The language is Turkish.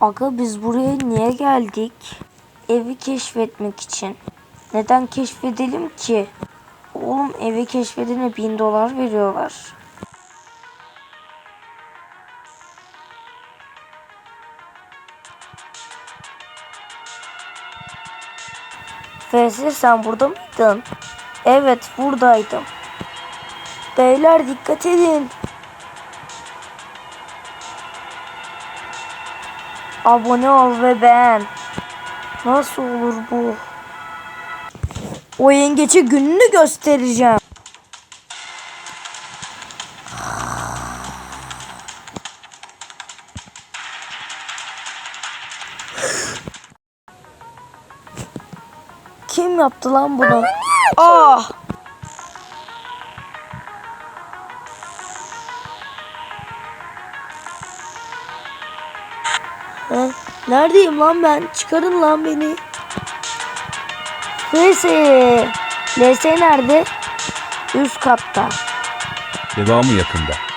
Aga biz buraya niye geldik? Evi keşfetmek için. Neden keşfedelim ki? Oğlum evi keşfedene bin dolar veriyorlar. Feyzi sen burada mıydın? Evet buradaydım. Beyler dikkat edin. Abone ol ve beğen. Nasıl olur bu? O yengece gününü göstereceğim. Kim yaptı lan bunu? Ah! Ha, Neredeyim lan ben? Çıkarın lan beni. Neyse. LS nerede? Üst katta. Devamı yakında.